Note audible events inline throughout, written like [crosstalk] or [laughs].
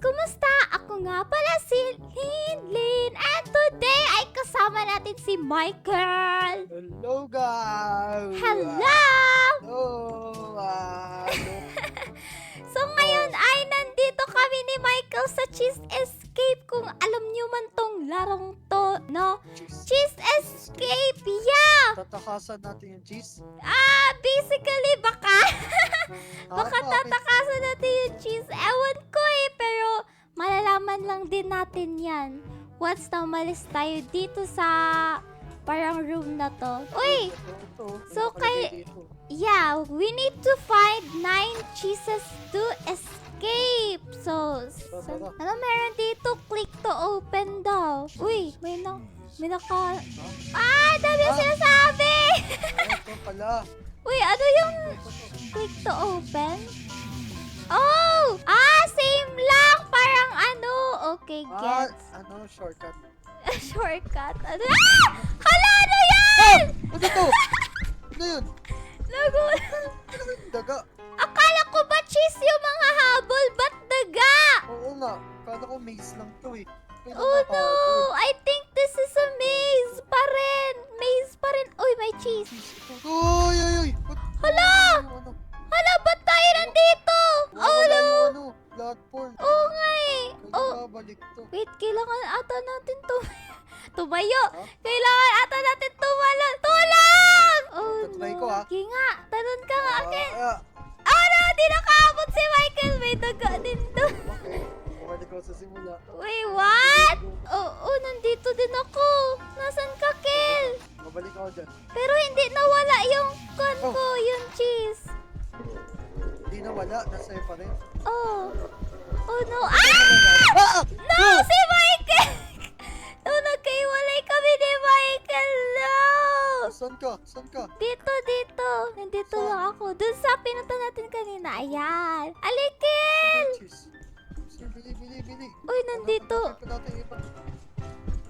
Kumusta? Ako nga pala si Linlin. And today ay kasama natin si Michael. Hello guys! Hello! Hello! ah, nandito kami ni Michael sa Cheese Escape. Kung alam niyo man tong larong to, no? cheese. Escape, yeah! Tatakasan natin yung cheese. Ah, basically baka Ah, baka tatakasan natin yung cheese. Ewan ko eh, pero malalaman lang din natin yan. Once na umalis tayo dito sa parang room na to. Uy! So, kay-. Yeah, we need to find nine cheeses to escape. So, Tara. ano meron dito? Click to open daw. Uy, may na, may naka... Ah, dami Ah. sinasabi! Ah, ito pala. [laughs] Uy, ano yung click to open? Oh! Ah, same lang! Parang ano? Okay, Ah, gets. ano, shortcut. [laughs] Shortcut. Ano? Ah! Hala, ano yan? Ano to?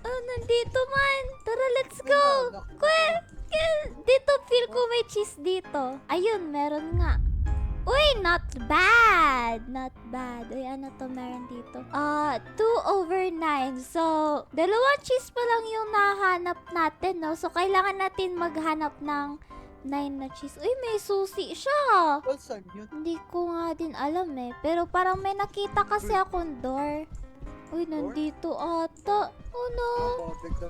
Oh, nandito man. Tara, let's go. Kel, dito feel ko may cheese dito. Ayun, meron nga. Uy, not bad. Not bad. Uy, ano to meron dito? Ah, 2 over 9. So, dalawang cheese pa lang yung nahanap natin, no? So, kailangan natin maghanap ng 9 na cheese. Uy, may susi siya. Well? Hindi ko nga din alam eh. Pero parang may nakita kasi akong door. Uy, nandito ata. Oh no.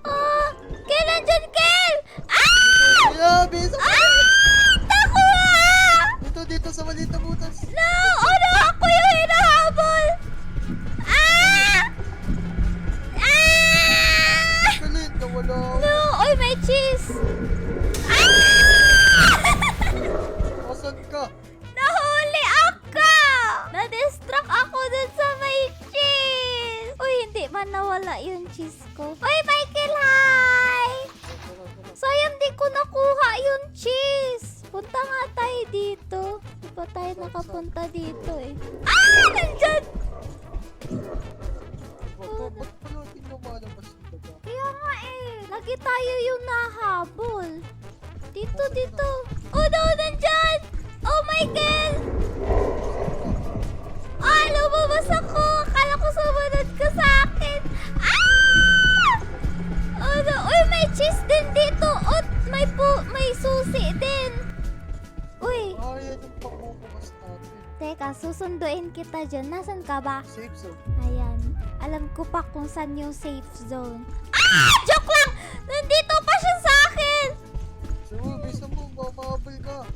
Ah, Ah! Kel, nandyan, Kel! Ah! Yeah, bisa. Ah! Takwa! Dito, dito sa maliit na butas. Nakapunta dito eh. Ah! Nandyan! Ba't ba't- pala yung daga? Kaya nga eh. Lagi tayo yung nahabol. Dito, dito. Oh no, nandyan! Oh my God! Ah, lumabas ako! Akala ko sumunod ka sa akin. Ah! Oh no, uy, may cheese din dito. At may po, may susi din. Yan yung pangbubukas natin. teka, susunduin kita dyan. Nasaan ka ba? Safe zone. Ayan. Alam ko pa kung saan yung safe zone. Ah! Joke lang! Nandito pa siya sa akin! So, bisa mo, mamabay ka.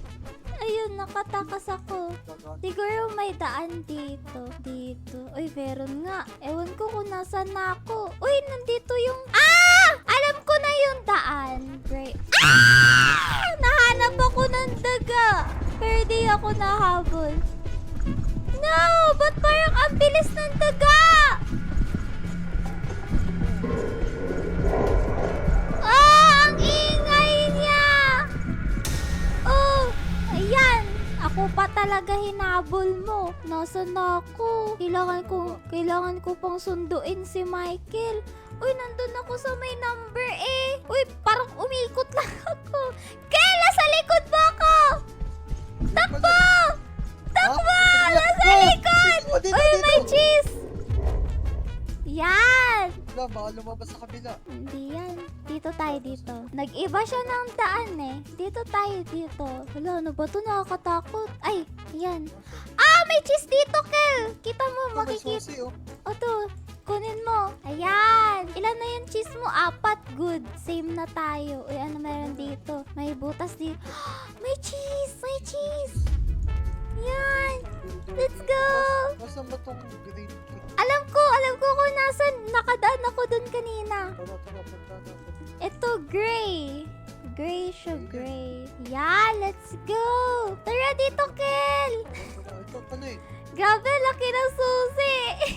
Ayun, nakatakas ako. Siguro may daan dito. Dito. Uy, meron nga. Ewan ko kung nasan na ako. Uy, nandito yung... Ah! Alam ko na yung daan. Great. Ah! Pero di ako nahabol. No! Ba't parang ang bilis ng daga? Ah! Ang ingay niya! Oh! Ayan! Ako pa talaga hinabol mo. Nasaan na ako? Kailangan ko, kailangan ko pang sunduin si Michael. Uy, nandun ako sa may number eh. Uy, parang umikot lang [laughs] ako. Kayla, sa likod mo ako! Takbo! Takbo! Ha? Nasa Oh, likod! Uy, may cheese! Wala, baka lumabas sa kabila. Hindi yan. Dito tayo dito. Nag-iba siya ng daan eh. Dito tayo dito. Wala, ano ba to? Nakakatakot. Ay, yan. Ah, may cheese dito, Kel! Kita mo, Ito, may makikita. susi, oh. O to, kunin mo. Ayan. Ilan na yung cheese mo? Apat. Good. Same na tayo. Uy, ano meron dito? May butas dito. May cheese! May cheese! Yan. Let's go! Nasaan ba tong green tea? Alam ko, alam ko kung nasan. Nakadaan ako dun kanina. Tara, tara, punta natin. Ito, gray. Gray siya, gray. Yeah, let's go! Tara dito, Kel! Ito, ano eh. Grabe, laki ng susi! [laughs]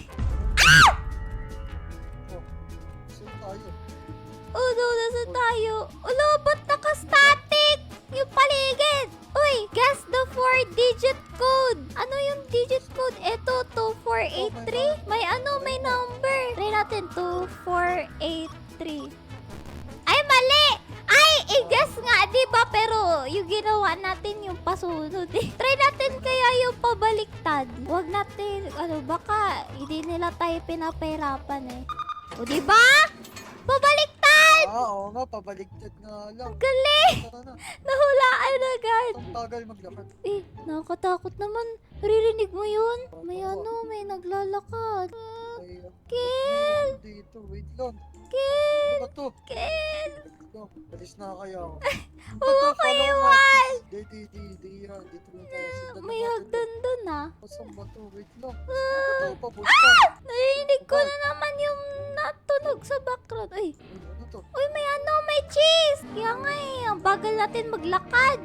Ah, oo nga, pabaliktad nga lang. Galing! Tara na. Nahulaan agad. Ang tagal maglakad. Eh, nakakatakot naman. Naririnig mo yun? May ano, may naglalakad. Ay, ah, Kel! dito, wait lang. Kel! Ano ba to? Kel! Wait lang, Alis na kaya ako. [laughs] Huwag ko iwan! Di, di, di, di, yan. Dito lang tayo. Sundan May natin hagdan dun ah. to. Saan ba to? Wait lang. Ah! Saan ba to? Papunta. Narinig ko na naman yung natunog sa background. Ay, ano to? uy, may ano, may cheese! Kaya nga eh, ang bagal natin maglakad.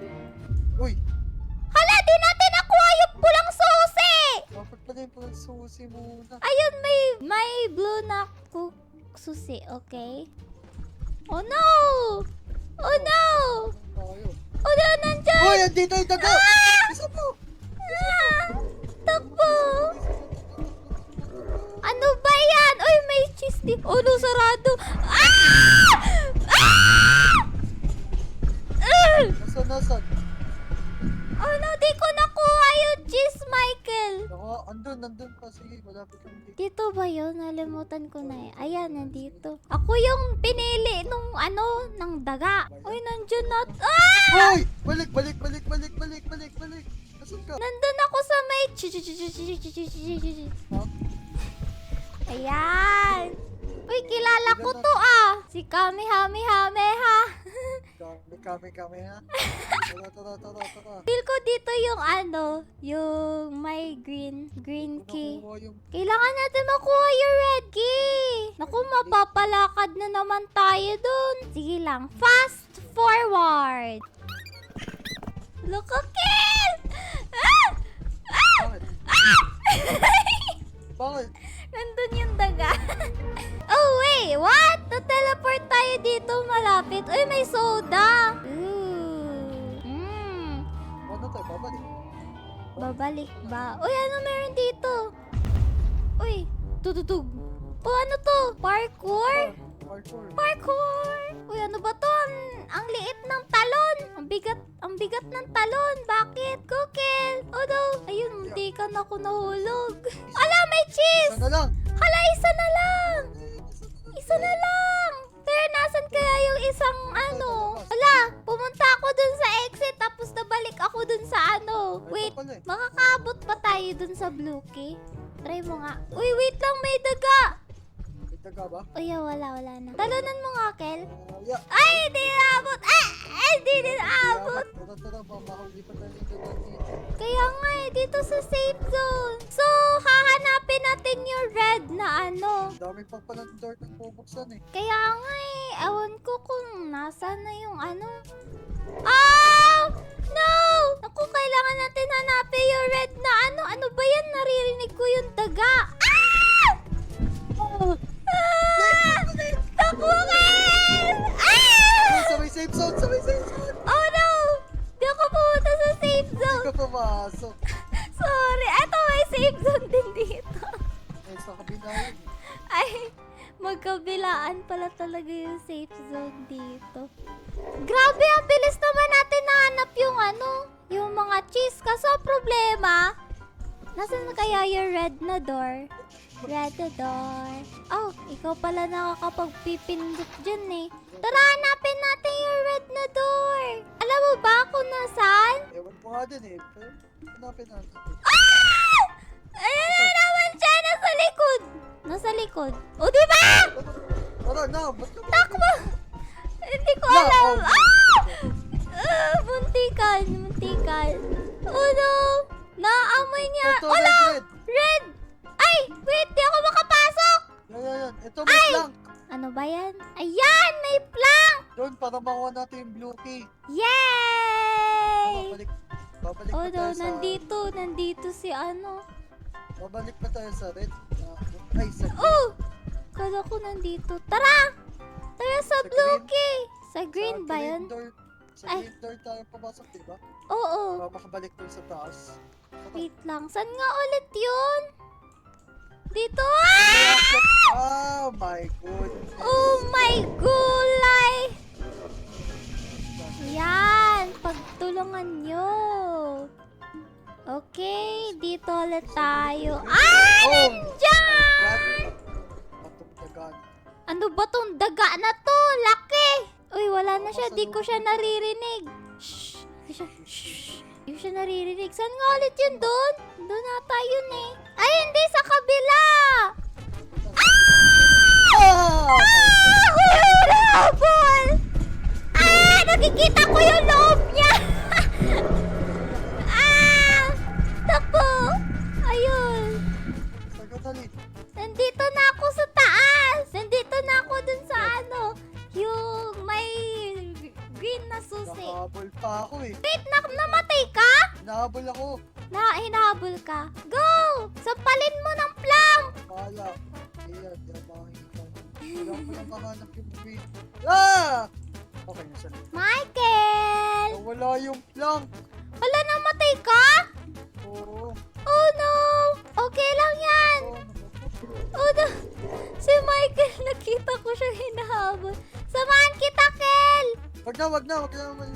Uy, Hala, di natin nakuha yung pulang susi! dapat pala yung palang susi muna. Ayun, may, may blue na cook susi, okay? Oh no! Oh no! Oh no, nandyan! Uy, andito yung daga! Ah! Isa po! May cheese di. Oh no, sarado. Ah! Ah! Ah! Nasaan, nasaan? Oh no, di ko nakuha yung cheese, Michael. Naka, andun, andun pa. Sige, malapit lang dito. Dito ba yun? Nalimutan ko na eh. Ayan, nandito. Ako yung pinili nung ano, ng daga. Uy, nandyan na. Ah! Uy! Balik, balik, balik, balik, balik, balik, balik. Nasaan ka? Nandun ako sa may... Ha? Ayan. Uy, kilala ko to ah. Si Kamehamehameha. [laughs] Kami, kami, kami, ha? Tara, tara, tara, tara. Feel ko dito yung ano, yung may green, green key. Kailangan natin makuha yung red key. Naku, mapapalakad na naman tayo dun. Sige lang, fast forward. Look, kill! Ah! Ah! Ah! Bakit? [laughs] Nandun yung daga. [laughs] oh, wait. What? Na-teleport tayo dito malapit. Uy, may soda. Ooh. Mm. Ano tayo? Babalik. Babalik ba? Uy, ano meron dito? Uy, tututug. Oh, ano to? Parkour? Parkour. Parkour! Uy, ano ba to? Ang, ang liit ng talon. Ang bigat, ang bigat ng talon. Bakit? Kukil! Oh no! Ayun, hindi ka na ako nahulog. Ala, may cheese! Isa na lang. Hala, isa na lang! Isa na lang! Pero nasan kaya yung isang ano? Wala, pumunta ako dun sa exit tapos nabalik ako dun sa ano. Wait, eh. makakaabot pa tayo dun sa blue key? Try mo nga. Uy, wait lang, may daga! Daga ba? Uy, wala, wala na. Talunan mo nga, Kel. Ah, yeah. Ay, hindi na abot! Ay, ay, hindi din abot! Tara, tara, mamahuli pa tayo ng daga dito. Kaya nga eh, dito sa safe zone. So, hahanapin natin yung red na ano. Dami pang palang door na bubuksan eh. Kaya nga eh, ewan ko kung nasa na yung ano. Ah! No! Naku, kailangan natin hanapin yung red na ano. Ano ba yan? Naririnig ko yung daga. Ah! Ah! Ken! Ah! Sa may safe zone, sa may safe zone. Oh no! Di ako pumunta sa safe Hindi zone. ka pumasok. [laughs] Sorry. Eto, may safe zone din dito. Eh, sa kabila yun. Ay, magkabilaan pala talaga yung safe zone dito. Grabe, ang bilis naman natin nahanap yung ano, yung mga cheese. Kaso ang problema, Nasaan na kaya yung red na door? Red na door. Oh, ikaw pala nakakapagpipindot dyan eh. Tara, hanapin natin yung red na door. Alam mo ba kung nasaan? Ewan ko nga din eh. Pero hanapin natin. Ah! Ayan na naman siya! Nasa likod! Nasa likod. O, di ba? Tara na, ba't ka Takbo! Hindi ko Na, alam. oh. Ah! Ah, muntikan, muntikan. Oh no! Naamoy niya. Ito, Wala! red. Red! Ito, may Ay! plank. Ano ba yan? Ayan! May plank! Doon, para makuha natin yung blue key. Yay! Babalik, babalik Oh no, tayo sa... nandito, nandito si ano. Babalik pa tayo sa red. Ah, ay, sa green. Oh! Kala ko nandito. Tara! Tara sa Sa blue green. key! Sa green Sa ba green yun? Door, sa Ay. green door tayo papasok, di ba? Oo. Para makabalik doon sa taas. Wait lang. Saan nga ulit yun? Dito! Ah! Oh my goodness. Oh my gulay! Yan! Pagtulungan nyo. Okay, dito ulit tayo. Ah! Oh! Nandyan! Ano ba tong daga na to? Laki! Uy, wala na siya. Di ko siya naririnig. Shh! Di siya, shh! Di ko siya naririnig. Saan nga ulit yun doon? Doon ata yun eh. Ay, hindi! Sa kabila! Okay na siya. Michael! Wala yung plank. Wala, namatay ka? Oo. Oh no! Okay lang yan! Oh no! Si Michael, [laughs] nakita ko siya hinahabol. Samahan kita, Kel! Wag na, wag na, wag na naman.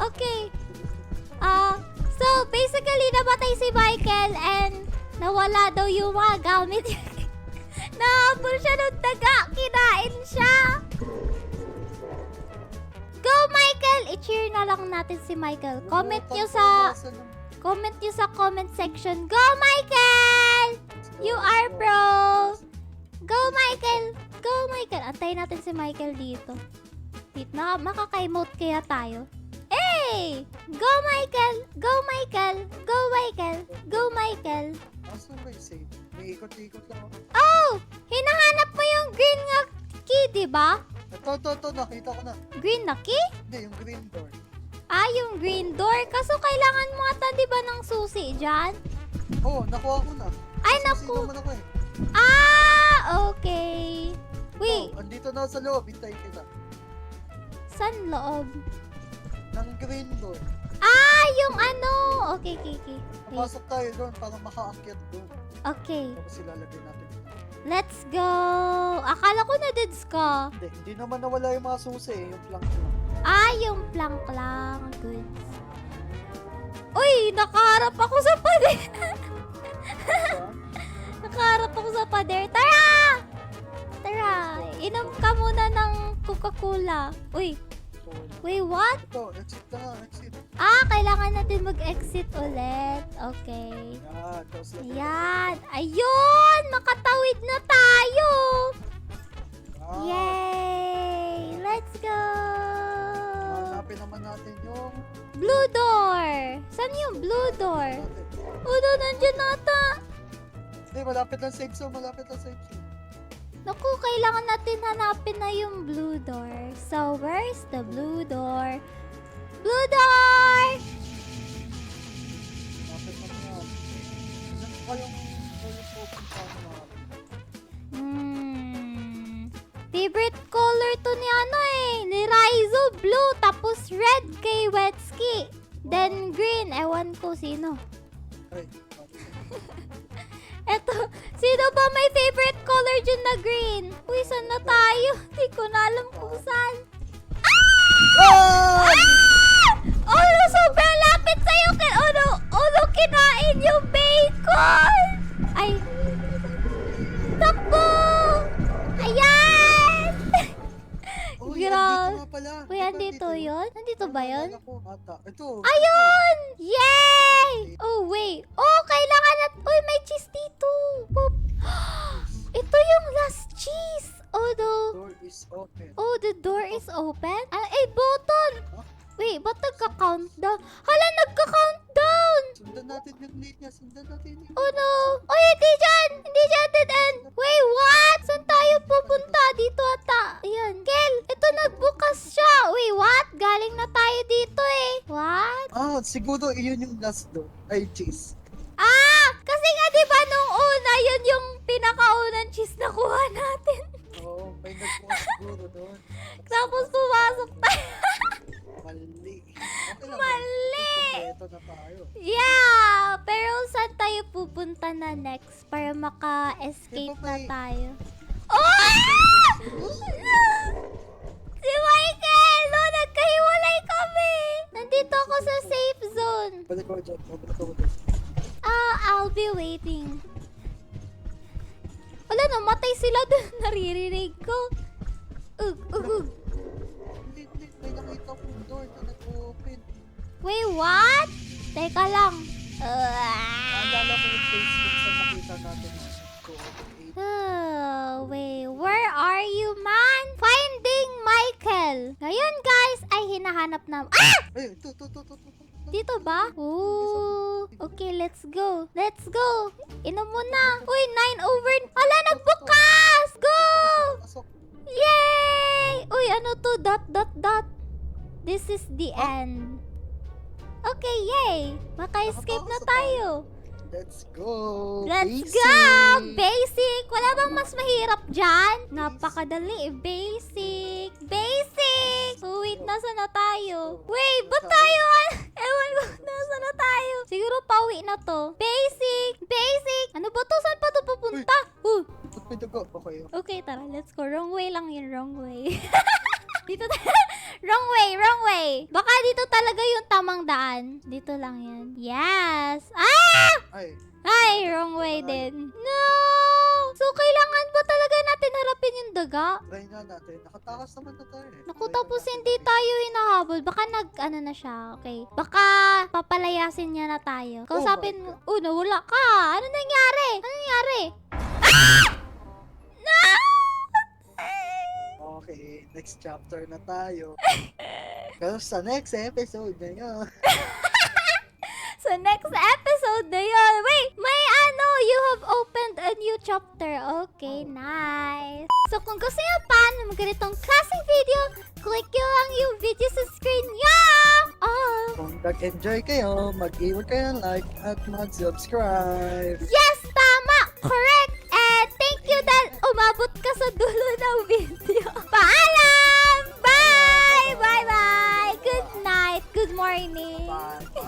Okay. Ah, so basically namatay si Michael and nawala daw yung mga gamit. [laughs] Nahabol siya ng daga, kinain siya. Michael! I-cheer na lang natin si Michael. Comment nyo sa comment nyo sa comment section. Go Michael! You are pro! Go Michael! Go Michael! Antayin natin si Michael dito. Wait, na makaka-emote kaya tayo? Hey! Go Michael! Go Michael! Go Michael! Go Michael! Asan ba yung save? May ikot-ikot lang ako. Oh! Hinahanap mo yung green nga key, di ba? Ito, ito, ito, nakita ko na. Green na key? Hindi, yung green door. Ah, yung green door. Kaso kailangan mo ata, di ba, ng susi dyan? Oo, oh, nakuha ko na. Ay, naku. naman ako eh. Ah, okay. Wait, Ikaw, andito na sa loob, hintay kita. saan loob? Ng green door. Ah, yung ano. Okay, okay, okay. Wait, Papasok tayo doon para makaakyat doon. okay. Tapos ilalagay natin. Let's go. Akala ko na dudes ka. Hindi, hindi naman nawala yung mga susi eh, yung plank lang. Ah, yung plank lang. Goods. Uy, nakaharap ako sa pader. [laughs] Nakaharap ako sa pader. Tara! Tara, inom ka muna ng Coca-Cola. Uy, wait, what? ito, exit na nga, exit. Ah, kailangan natin mag-exit ulit. Okay. Yan, tapos. Ayun! Makatawid na tayo! Ah, Yay! Let's go! Hanapin naman natin yung... Blue door! Saan yung blue door? No, nandiyan nata. Hindi, malapit lang save zone, malapit lang save zone. Naku, kailangan natin hanapin na yung blue door. So, where's the blue door? Blue door! Hmm. Favorite color to ni ano eh. Ni Raizo, blue. Tapos red kay Wetski. Then green. Ewan ko sino. Uy, Diba andito yun? Nandito ba yun? naalala ko, ata. Ito. Ayun! Yay! Oh, wait. Oh, kailangan nat... Uy, may cheese dito. Boop. [gasps] Ito yung last cheese. Oh, the... Door is open. Oh, the door is open? Ah, eh, button! Wait, ba't nagka-countdown? Hala, nagka-countdown! Sundan natin yung late niya. Sundan natin yung... Oh no! Oy, hindi dyan! Hindi dyan dead end! Wait, what? Saan tayo pupunta? Dito ata. Ayan. Kel, ito nagbukas siya. Wait, what? Galing na tayo dito eh. What? Ah, siguro iyon yung last door. Ay, cheese. Ah! Kasi nga di ba nung una, yun yung pinakaunang cheese na kuha natin. Oo, may nagkuha [laughs] siguro doon. Tapos pumasok tayo. [laughs] Mali. Okay lang. Mali! Ito na tayo. Yeah! Pero saan tayo pupunta na next para maka-escape Di ba na may- tayo? Oh! [laughs] Si Michael! No, nagkahiwalay kami! Nandito ako sa safe zone. Balik ko dyan. Balik ko dyan. Ah, I'll be waiting. Wala, namatay sila dun. [laughs] Naririnig ko. Ug, ug, ug. Hindi. May nakita kong door na nag-open. Wait, what? Teka lang. Naalala Uh, ko yung nakita natin. Oh, wait, where are you, man? Finding Michael. Ngayon, guys, ay hinahanap na... Ah! Ay, ito, ito, ito, ito, ito. Dito ba? Ooh. Okay, let's go. Let's go. Inom mo na. Uy, 9 over... Hala, nagbukas! Go! Yay! Uy, ano to? Dot, dot, dot. This is the end. Okay, yay! Maka-escape na tayo. Let's go. Let's Basic. go! Basic! Wala bang mas mahirap dyan? Napakadali eh. Basic! Basic! So wait, nasa na tayo? Wait, ba't tayo? [laughs] Ewan ko, nasa na tayo? Siguro pauwi na to. Basic! Basic! Ano ba to? Saan pa to pupunta? Uh? Okay. okay, tara. Let's go. Wrong way lang yun. Wrong way. [laughs] dito [laughs] wrong way, wrong way. Baka dito talaga yung tamang daan. Dito lang yan. Yes! Ah! Ay, Ay, wrong way din. No! So, kailangan ba talaga natin harapin yung daga? try na natin. Nakatakas naman na tayo eh. Naku, Try tapos hindi tayo hinahabol. Baka nag, ano na siya, okay. Baka papalayasin niya na tayo. Kausapin mo. Oh, nawala ka. Ano nangyari? Ano nangyari? Ah! Okay, next chapter na tayo. [laughs] Pero sa next episode na yun. [laughs] So, next episode na yun. Wait, may ano, you have opened a new chapter. Okay, nice. So, kung gusto nyo pa ng ganitong klaseng video, click nyo lang yung video sa screen nyo. Oh, Kung nag-enjoy kayo, mag-iwan kayo ng like at mag-subscribe. yes, tama. Correct ka sa dulo ng video. [laughs] Paalam! Bye! Bye-bye! Good night! Good morning! Bye.